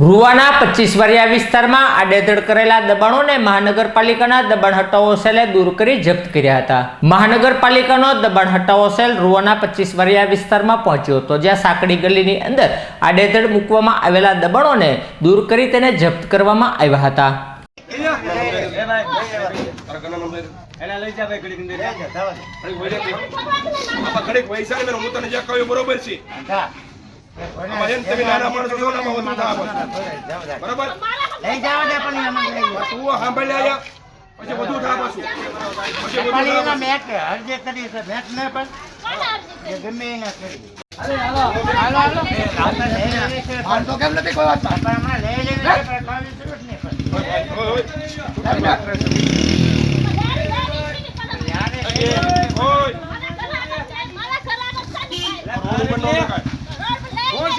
રૂવાના પચીસ વારિયા વિસ્તારમાં આડેધડ કરેલા દબાણોને મહાનગરપાલિકાના દબાણ હટાવો સેલે દૂર કરી જપ્ત કર્યા હતા. મહાનગરપાલિકાનો દબાણ હટાવો સેલ રૂવાના પચીસ વારિયા વિસ્તારમાં પહોંચ્યો હતો, જ્યાં સાંકડી ગલીની અંદર આડેધડ મૂકવામાં આવેલા દબાણોને દૂર કરી તેને જપ્ત કરવામાં આવ્યા હતા. પૈસા હું તને જે કહ્યું બરોબર છે તમે નાના માણસો છો ને વધુ થાય પાછું. બરોબર? લઈ જાવ ને પણ એમાં લઈ જાવ તું સાંભળી આયા પછી વધુ થાય પાછું પછી વધુ પણ એના. મેટ અરજી કરી છે મેટ ને પણ એ ગમે એના કરી. ફોન તો કેમ નથી કોઈ વાત? પણ હમણાં લઈ લઈને પણ કામની જરૂર નહીં પણ. ઓય, ઓય. ઓય. ન નખાય. કોણ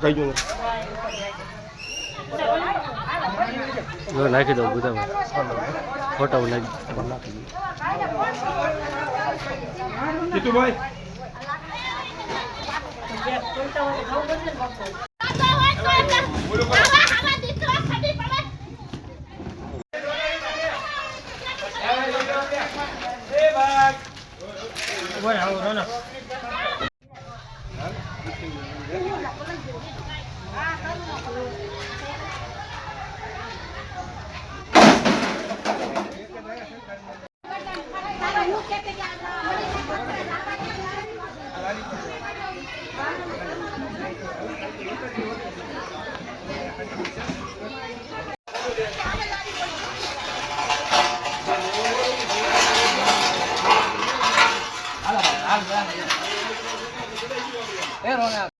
કઈ ગયું નાખી દઉં બધા ફોટા નાખી કીધું ભાઈ આવો ના Pero nada.